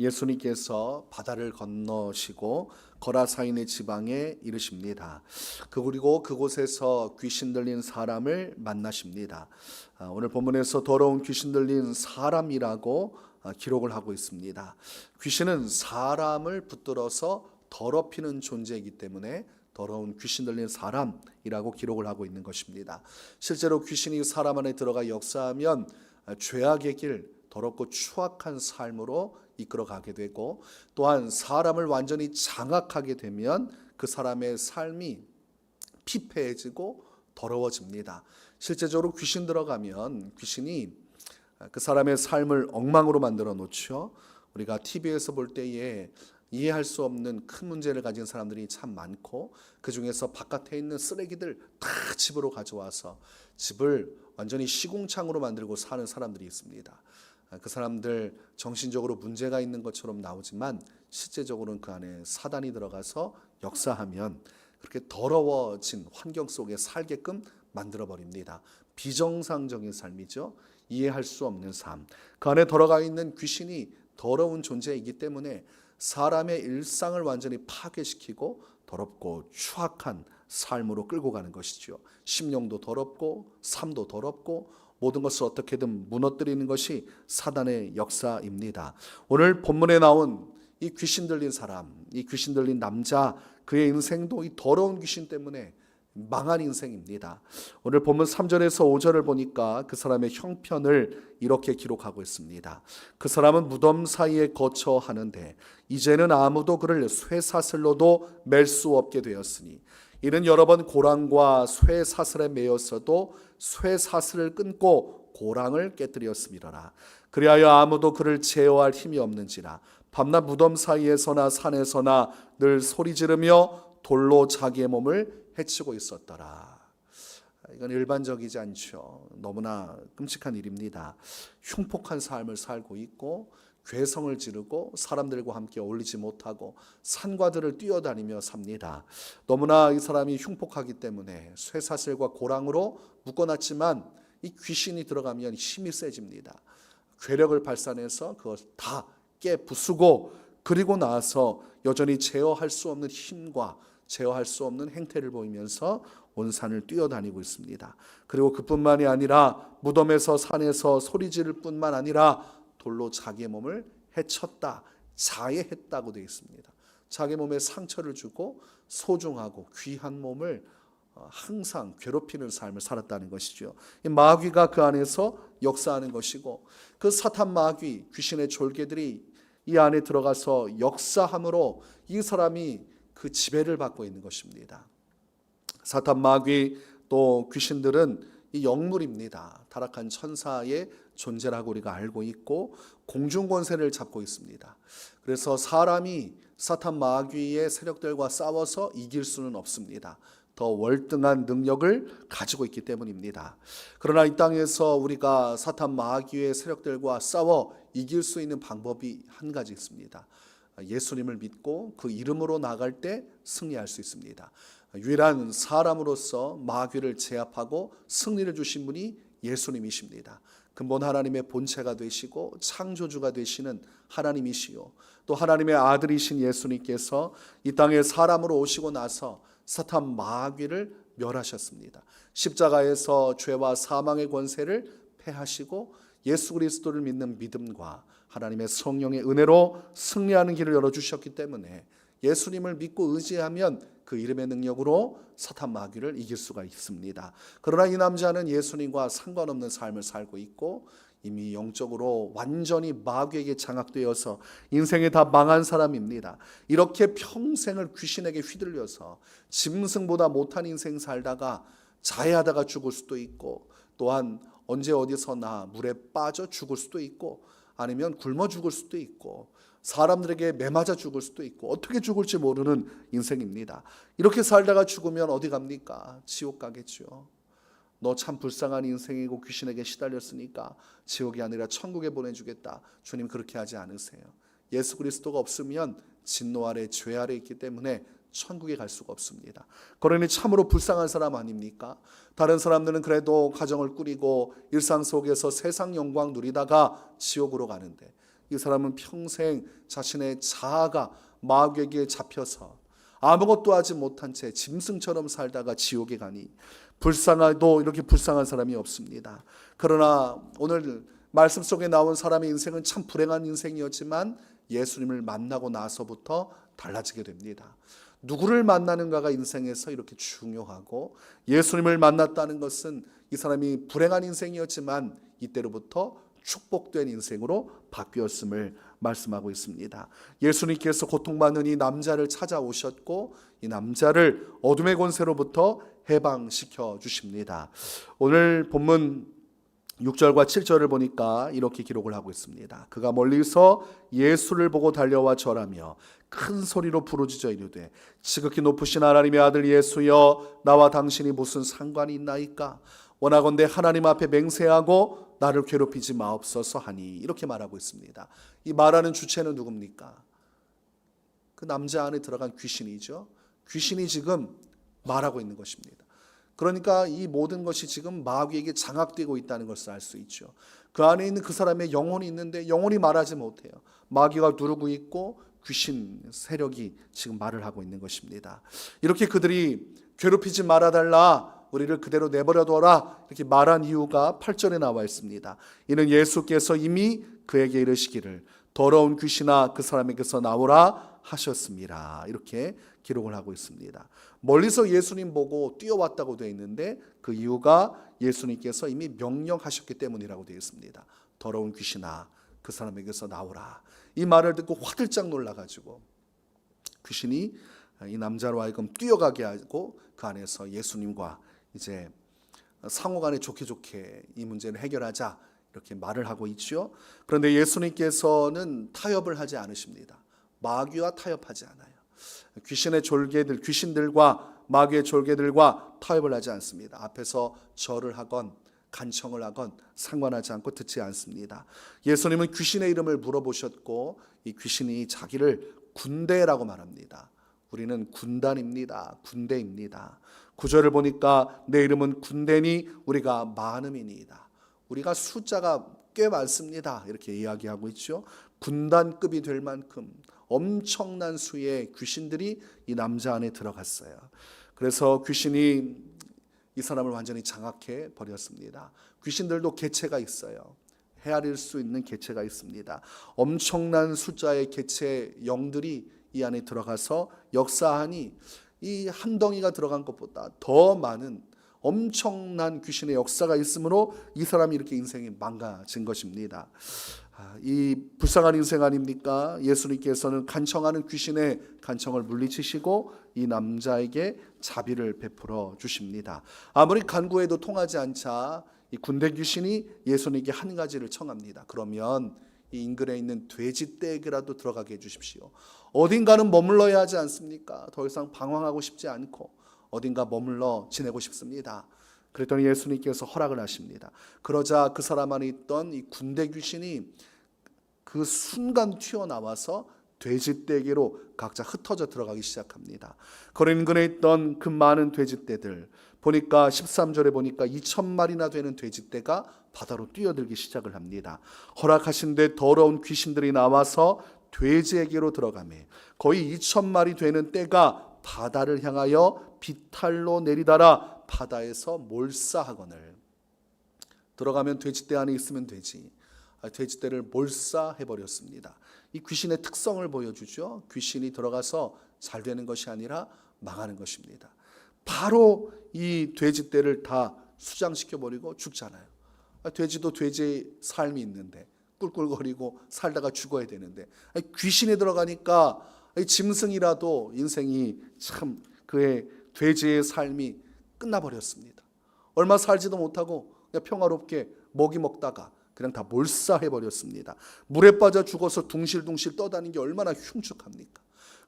예수님께서 바다를 건너시고 거라사인의 지방에 이르십니다. 그- 그리고 그곳에서 귀신 들린 사람을 만나십니다. 아, 오늘 본문에서 더러운 귀신 들린 사람이라고 아, 기록을 하고 있습니다. 귀신은 사람을 붙들어서 더럽히는 존재이기 때문에 더러운 귀신 들린 사람이라고 기록을 하고 있는 것입니다. 실제로 귀신이 사람 안에 들어가 역사하면 아, 죄악의 길, 더럽고 추악한 삶으로 이끌어 가게 되고 또한 사람을 완전히 장악하게 되면 그 사람의 삶이 피폐해지고 더러워집니다. 실제적으로 귀신 들어가면 귀신이 그 사람의 삶을 엉망으로 만들어 놓죠. 우리가 TV에서 볼 때에 이해할 수 없는 큰 문제를 가진 사람들이 참 많고 그 중에서 바깥에 있는 쓰레기들 다 집으로 가져와서 집을 완전히 시궁창으로 만들고 사는 사람들이 있습니다. 그 사람들 정신적으로 문제가 있는 것처럼 나오지만 실제적으로는 그 안에 사단이 들어가서 역사하면 그렇게 더러워진 환경 속에 살게끔 만들어 버립니다. 비정상적인 삶이죠. 이해할 수 없는 삶. 그 안에 들어가 있는 귀신이 더러운 존재이기 때문에 사람의 일상을 완전히 파괴시키고 더럽고 추악한 삶으로 끌고 가는 것이죠. 심령도 더럽고 삶도 더럽고 모든 것을 어떻게든 무너뜨리는 것이 사단의 역사입니다. 오늘 본문에 나온 이 귀신 들린 사람, 이 귀신 들린 남자, 그의 인생도 이 더러운 귀신 때문에 망한 인생입니다. 오늘 본문 3절에서 5절을 보니까 그 사람의 형편을 이렇게 기록하고 있습니다. 그 사람은 무덤 사이에 거처 하는데 이제는 아무도 그를 쇠사슬로도 맬 수 없게 되었으니 이는 여러 번 고랑과 쇠 사슬에 매였어도 쇠 사슬을 끊고 고랑을 깨뜨렸음이로라. 그리하여 아무도 그를 제어할 힘이 없는지라 밤낮 무덤 사이에서나 산에서나 늘 소리 지르며 돌로 자기의 몸을 해치고 있었더라. 이건 일반적이지 않죠. 너무나 끔찍한 일입니다. 흉폭한 삶을 살고 있고 괴성을 지르고 사람들과 함께 어울리지 못하고 산과 들을 뛰어다니며 삽니다. 너무나 이 사람이 흉폭하기 때문에 쇠사슬과 고랑으로 묶어놨지만 이 귀신이 들어가면 힘이 세집니다. 괴력을 발산해서 그것 다 깨부수고 그리고 나서 여전히 제어할 수 없는 힘과 제어할 수 없는 행태를 보이면서 온 산을 뛰어다니고 있습니다. 그리고 그뿐만이 아니라 무덤에서 산에서 소리 지를 뿐만 아니라 돌로 자기의 몸을 해쳤다, 자해했다고 되어 있습니다. 자기 몸에 상처를 주고 소중하고 귀한 몸을 어, 항상 괴롭히는 삶을 살았다는 것이죠. 이 마귀가 그 안에서 역사하는 것이고 그 사탄 마귀 귀신의 졸개들이 이 안에 들어가서 역사함으로 이 사람이 그 지배를 받고 있는 것입니다. 사탄 마귀 또 귀신들은 이 영물입니다. 타락한 천사의 존재라고 우리가 알고 있고 공중 권세를 잡고 있습니다. 그래서 사람이 사탄 마귀의 세력들과 싸워서 이길 수는 없습니다. 더 월등한 능력을 가지고 있기 때문입니다. 그러나 이 땅에서 우리가 사탄 마귀의 세력들과 싸워 이길 수 있는 방법이 한 가지 있습니다. 예수님을 믿고 그 이름으로 나갈 때 승리할 수 있습니다. 유일한 사람으로서 마귀를 제압하고 승리를 주신 분이 예수님이십니다. 근본 하나님의 본체가 되시고 창조주가 되시는 하나님이시요. 또 하나님의 아들이신 예수님께서 이 땅에 사람으로 오시고 나서 사탄 마귀를 멸하셨습니다. 십자가에서 죄와 사망의 권세를 패하시고 예수 그리스도를 믿는 믿음과 하나님의 성령의 은혜로 승리하는 길을 열어 주셨기 때문에 예수님을 믿고 의지하면 그 이름의 능력으로 사탄 마귀를 이길 수가 있습니다. 그러나 이 남자는 예수님과 상관없는 삶을 살고 있고 이미 영적으로 완전히 마귀에게 장악되어서 인생이 다 망한 사람입니다. 이렇게 평생을 귀신에게 휘둘려서 짐승보다 못한 인생 살다가 자해하다가 죽을 수도 있고 또한 언제 어디서나 물에 빠져 죽을 수도 있고 아니면 굶어 죽을 수도 있고 사람들에게 매맞아 죽을 수도 있고 어떻게 죽을지 모르는 인생입니다. 이렇게 살다가 죽으면 어디 갑니까? 지옥 가겠죠. 너 참 불쌍한 인생이고 귀신에게 시달렸으니까 지옥이 아니라 천국에 보내주겠다. 주님 그렇게 하지 않으세요. 예수 그리스도가 없으면 진노 아래 죄 아래 있기 때문에 천국에 갈 수가 없습니다. 그러니 참으로 불쌍한 사람 아닙니까? 다른 사람들은 그래도 가정을 꾸리고 일상 속에서 세상 영광 누리다가 지옥으로 가는데 이 사람은 평생 자신의 자아가 마귀에게 잡혀서 아무것도 하지 못한 채 짐승처럼 살다가 지옥에 가니 불쌍하도 이렇게 불쌍한 사람이 없습니다. 그러나 오늘 말씀 속에 나온 사람의 인생은 참 불행한 인생이었지만 예수님을 만나고 나서부터 달라지게 됩니다. 누구를 만나는가가 인생에서 이렇게 중요하고 예수님을 만났다는 것은 이 사람이 불행한 인생이었지만 이때로부터 축복된 인생으로 바뀌었음을 말씀하고 있습니다. 예수님께서 고통받는 이 남자를 찾아오셨고 이 남자를 어둠의 권세로부터 해방시켜 주십니다. 오늘 본문 6절과 7절을 보니까 이렇게 기록을 하고 있습니다. 그가 멀리서 예수를 보고 달려와 절하며 큰 소리로 부르짖어 이르되 지극히 높으신 하나님의 아들 예수여 나와 당신이 무슨 상관이 있나이까 원하건대 하나님 앞에 맹세하고 나를 괴롭히지 마옵소서 하니 이렇게 말하고 있습니다. 이 말하는 주체는 누굽니까? 그 남자 안에 들어간 귀신이죠. 귀신이 지금 말하고 있는 것입니다. 그러니까 이 모든 것이 지금 마귀에게 장악되고 있다는 것을 알 수 있죠. 그 안에 있는 그 사람의 영혼이 있는데 영혼이 말하지 못해요. 마귀가 누르고 있고 귀신 세력이 지금 말을 하고 있는 것입니다. 이렇게 그들이 괴롭히지 말아달라. 우리를 그대로 내버려둬라. 이렇게 말한 이유가 8절에 나와 있습니다. 이는 예수께서 이미 그에게 이르시기를 더러운 귀신아 그 사람에게서 나오라 하셨습니다. 이렇게 기록을 하고 있습니다. 멀리서 예수님 보고 뛰어왔다고 되어 있는데 그 이유가 예수님께서 이미 명령하셨기 때문이라고 되어 있습니다. 더러운 귀신아 그 사람에게서 나오라. 이 말을 듣고 화들짝 놀라가지고 귀신이 이 남자로 하여금 뛰어가게 하고 그 안에서 예수님과 이제 상호간에 좋게 좋게 이 문제를 해결하자 이렇게 말을 하고 있죠. 그런데 예수님께서는 타협을 하지 않으십니다. 마귀와 타협하지 않아요. 귀신의 졸개들, 귀신들과 마귀의 졸개들과 타협을 하지 않습니다. 앞에서 절을 하건 간청을 하건 상관하지 않고 듣지 않습니다. 예수님은 귀신의 이름을 물어보셨고 이 귀신이 자기를 군대라고 말합니다. 우리는 군단입니다. 군대입니다. 구절을 보니까 내 이름은 군대니 우리가 많음이니이다. 우리가 숫자가 꽤 많습니다. 이렇게 이야기하고 있죠. 군단급이 될 만큼 엄청난 수의 귀신들이 이 남자 안에 들어갔어요. 그래서 귀신이 이 사람을 완전히 장악해 버렸습니다. 귀신들도 개체가 있어요. 헤아릴 수 있는 개체가 있습니다. 엄청난 숫자의 개체 영들이 이 안에 들어가서 역사하니 이 한 덩이가 들어간 것보다 더 많은 엄청난 귀신의 역사가 있으므로 이 사람이 이렇게 인생이 망가진 것입니다. 아, 이 불쌍한 인생 아닙니까? 예수님께서는 간청하는 귀신의 간청을 물리치시고 이 남자에게 자비를 베풀어 주십니다. 아무리 간구해도 통하지 않자 이 군대 귀신이 예수님께 한 가지를 청합니다. 그러면 이 인근에 있는 돼지 떼에게라도 들어가게 해주십시오. 어딘가는 머물러야 하지 않습니까? 더 이상 방황하고 싶지 않고 어딘가 머물러 지내고 싶습니다. 그랬더니 예수님께서 허락을 하십니다. 그러자 그 사람 안에 있던 이 군대 귀신이 그 순간 튀어나와서 돼지떼기로 각자 흩어져 들어가기 시작합니다. 인근에 있던 그 많은 돼지떼들 보니까 13절에 보니까 2천 마리나 되는 돼지떼가 바다로 뛰어들기 시작을 합니다. 허락하신 데 더러운 귀신들이 나와서 돼지에게로 들어가매 거의 2천 마리 되는 떼가 바다를 향하여 비탈로 내리다라 바다에서 몰사하거늘 들어가면 돼지떼 안에 있으면 되지 돼지떼를 몰사해 버렸습니다. 이 귀신의 특성을 보여주죠. 귀신이 들어가서 잘 되는 것이 아니라 망하는 것입니다. 바로 이 돼지떼를 다 수장시켜 버리고 죽잖아요. 돼지도 돼지의 삶이 있는데 꿀꿀거리고 살다가 죽어야 되는데 귀신이 들어가니까 짐승이라도 인생이 참 그의 돼지의 삶이 끝나버렸습니다. 얼마 살지도 못하고 그냥 평화롭게 먹이 먹다가 그냥 다 몰사해 버렸습니다. 물에 빠져 죽어서 둥실둥실 떠다니는 게 얼마나 흉측합니까?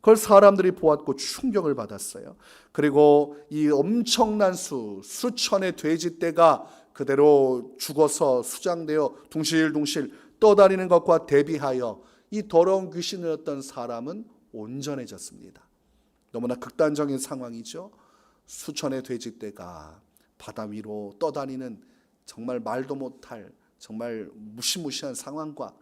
그걸 사람들이 보았고 충격을 받았어요. 그리고 이 엄청난 수, 수천의 돼지 떼가 그대로 죽어서 수장되어 둥실둥실 떠다니는 것과 대비하여 이 더러운 귀신이었던 사람은 온전해졌습니다. 너무나 극단적인 상황이죠. 수천의 돼지 떼가 바다 위로 떠다니는 정말 말도 못할 정말 무시무시한 상황과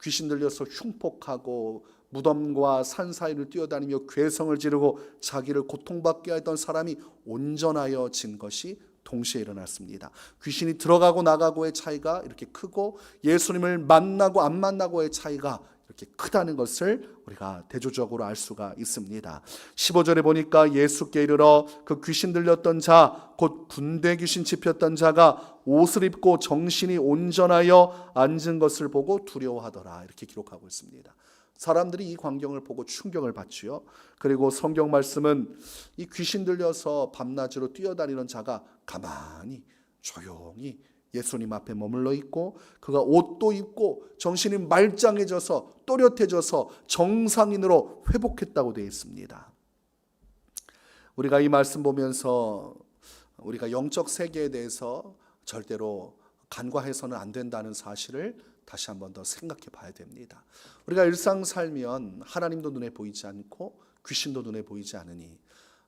귀신 들려서 흉폭하고 무덤과 산 사이를 뛰어다니며 괴성을 지르고 자기를 고통받게 했던 사람이 온전하여 진 것이 동시에 일어났습니다. 귀신이 들어가고 나가고의 차이가 이렇게 크고 예수님을 만나고 안 만나고의 차이가 이렇게 크다는 것을 우리가 대조적으로 알 수가 있습니다. 15절에 보니까 예수께 이르러 그 귀신 들렸던 자, 곧 군대 귀신 짚혔던 자가 옷을 입고 정신이 온전하여 앉은 것을 보고 두려워하더라. 이렇게 기록하고 있습니다. 사람들이 이 광경을 보고 충격을 받지요. 그리고 성경 말씀은 이 귀신 들려서 밤낮으로 뛰어다니는 자가 가만히 조용히 예수님 앞에 머물러 있고 그가 옷도 입고 정신이 말짱해져서 또렷해져서 정상인으로 회복했다고 되어 있습니다. 우리가 이 말씀 보면서 우리가 영적 세계에 대해서 절대로 간과해서는 안 된다는 사실을 다시 한번 더 생각해 봐야 됩니다. 우리가 일상 살면 하나님도 눈에 보이지 않고 귀신도 눈에 보이지 않으니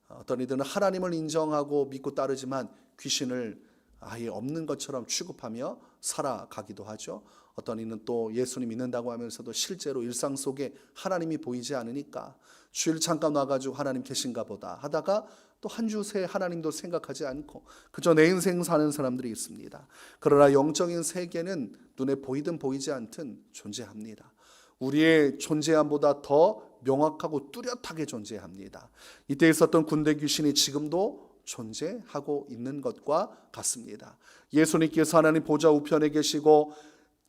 어떤 이들은 하나님을 인정하고 믿고 따르지만 귀신을 아예 없는 것처럼 취급하며 살아가기도 하죠. 어떤 이는 또 예수님 믿는다고 하면서도 실제로 일상 속에 하나님이 보이지 않으니까 주일 잠깐 와가지고 하나님 계신가 보다 하다가 또 한 주새 하나님도 생각하지 않고 그저 내 인생 사는 사람들이 있습니다. 그러나 영적인 세계는 눈에 보이든 보이지 않든 존재합니다. 우리의 존재함보다 더 명확하고 뚜렷하게 존재합니다. 이때 있었던 군대 귀신이 지금도 존재하고 있는 것과 같습니다. 예수님께서 하나님 보좌 우편에 계시고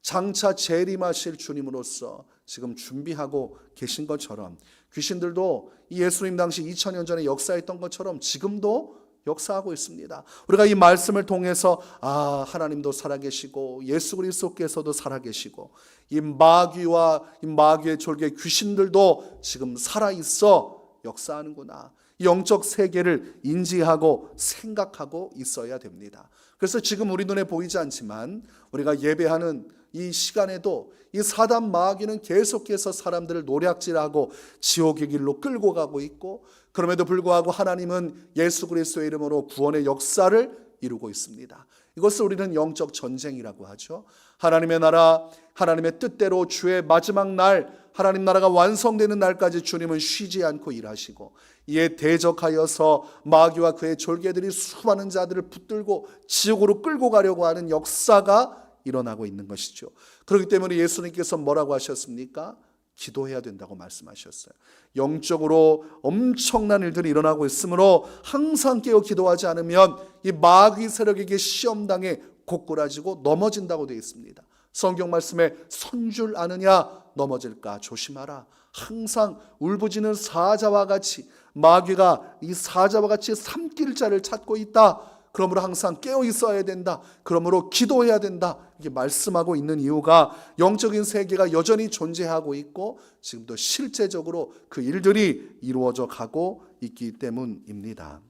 장차 재림하실 주님으로서 지금 준비하고 계신 것처럼 귀신들도 이 예수님 당시 2000년 전에 역사했던 것처럼 지금도 역사하고 있습니다. 우리가 이 말씀을 통해서 아 하나님도 살아계시고 예수 그리스도께서도 살아계시고 이 마귀와 이 마귀의 졸개 귀신들도 지금 살아 있어 역사하는구나. 영적 세계를 인지하고 생각하고 있어야 됩니다. 그래서 지금 우리 눈에 보이지 않지만 우리가 예배하는 이 시간에도 이 사단 마귀는 계속해서 사람들을 노략질하고 지옥의 길로 끌고 가고 있고 그럼에도 불구하고 하나님은 예수 그리스도의 이름으로 구원의 역사를 이루고 있습니다. 이것을 우리는 영적 전쟁이라고 하죠. 하나님의 나라, 하나님의 뜻대로 주의 마지막 날, 하나님 나라가 완성되는 날까지 주님은 쉬지 않고 일하시고 이에 대적하여서 마귀와 그의 졸개들이 수많은 자들을 붙들고 지옥으로 끌고 가려고 하는 역사가 일어나고 있는 것이죠. 그렇기 때문에 예수님께서 뭐라고 하셨습니까? 기도해야 된다고 말씀하셨어요. 영적으로 엄청난 일들이 일어나고 있으므로 항상 깨어 기도하지 않으면 이 마귀 세력에게 시험당해 고꾸라지고 넘어진다고 되어 있습니다. 성경 말씀에 선줄 아느냐 넘어질까 조심하라. 항상 울부짖는 사자와 같이 마귀가 이 사자와 같이 삼킬 자를 찾고 있다. 그러므로 항상 깨어 있어야 된다. 그러므로 기도해야 된다. 이게 말씀하고 있는 이유가 영적인 세계가 여전히 존재하고 있고 지금도 실제적으로 그 일들이 이루어져 가고 있기 때문입니다.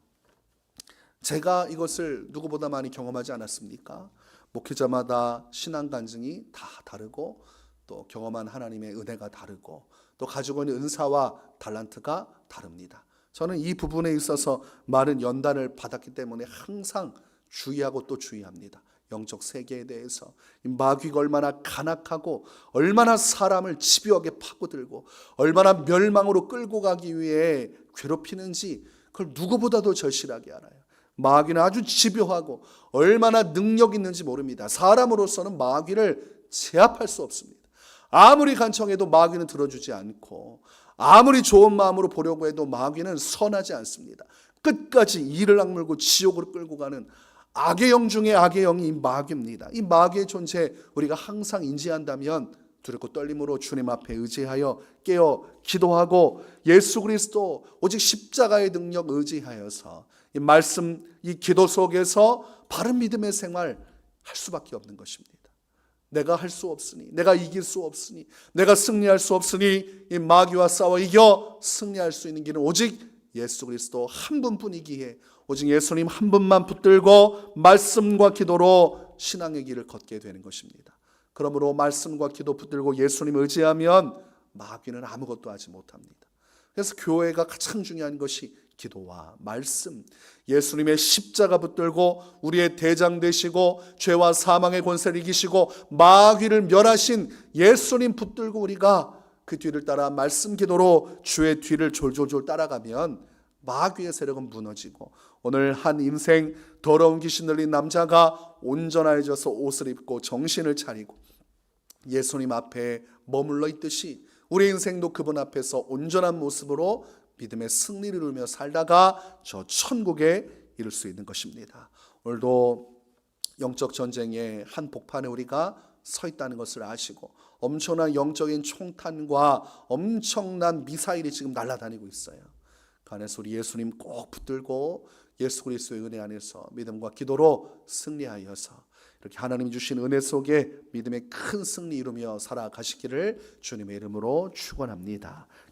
제가 이것을 누구보다 많이 경험하지 않았습니까? 목회자마다 신앙 간증이 다 다르고 또 경험한 하나님의 은혜가 다르고 또 가지고 있는 은사와 달란트가 다릅니다. 저는 이 부분에 있어서 많은 연단을 받았기 때문에 항상 주의하고 또 주의합니다. 영적 세계에 대해서 마귀가 얼마나 간악하고 얼마나 사람을 집요하게 파고들고 얼마나 멸망으로 끌고 가기 위해 괴롭히는지 그걸 누구보다도 절실하게 알아요. 마귀는 아주 집요하고 얼마나 능력 있는지 모릅니다. 사람으로서는 마귀를 제압할 수 없습니다. 아무리 간청해도 마귀는 들어주지 않고 아무리 좋은 마음으로 보려고 해도 마귀는 선하지 않습니다. 끝까지 이를 악물고 지옥으로 끌고 가는 악의 영 중에 악의 영이 이 마귀입니다. 이 마귀의 존재 우리가 항상 인지한다면 두렵고 떨림으로 주님 앞에 의지하여 깨어 기도하고 예수 그리스도 오직 십자가의 능력 의지하여서 이 말씀 이 기도 속에서 바른 믿음의 생활 할 수밖에 없는 것입니다. 내가 할 수 없으니 내가 이길 수 없으니 내가 승리할 수 없으니 이 마귀와 싸워 이겨 승리할 수 있는 길은 오직 예수 그리스도 한 분뿐이기에 오직 예수님 한 분만 붙들고 말씀과 기도로 신앙의 길을 걷게 되는 것입니다. 그러므로 말씀과 기도 붙들고 예수님 의지하면 마귀는 아무것도 하지 못합니다. 그래서 교회가 가장 중요한 것이 기도와 말씀, 예수님의 십자가 붙들고 우리의 대장 되시고 죄와 사망의 권세를 이기시고 마귀를 멸하신 예수님 붙들고 우리가 그 뒤를 따라 말씀 기도로 주의 뒤를 졸졸졸 따라가면 마귀의 세력은 무너지고 오늘 한 인생 더러운 귀신 들린 남자가 온전해져서 옷을 입고 정신을 차리고 예수님 앞에 머물러 있듯이 우리 인생도 그분 앞에서 온전한 모습으로 믿음의 승리를 누리며 살다가 저 천국에 이룰 수 있는 것입니다. 오늘도 영적 전쟁의 한 복판에 우리가 서 있다는 것을 아시고 엄청난 영적인 총탄과 엄청난 미사일이 지금 날아다니고 있어요. 그 안에서 우리 예수님 꼭 붙들고 예수 그리스도의 은혜 안에서 믿음과 기도로 승리하여서 이렇게 하나님이 주신 은혜 속에 믿음의 큰 승리 이루며 살아가시기를 주님의 이름으로 축원합니다.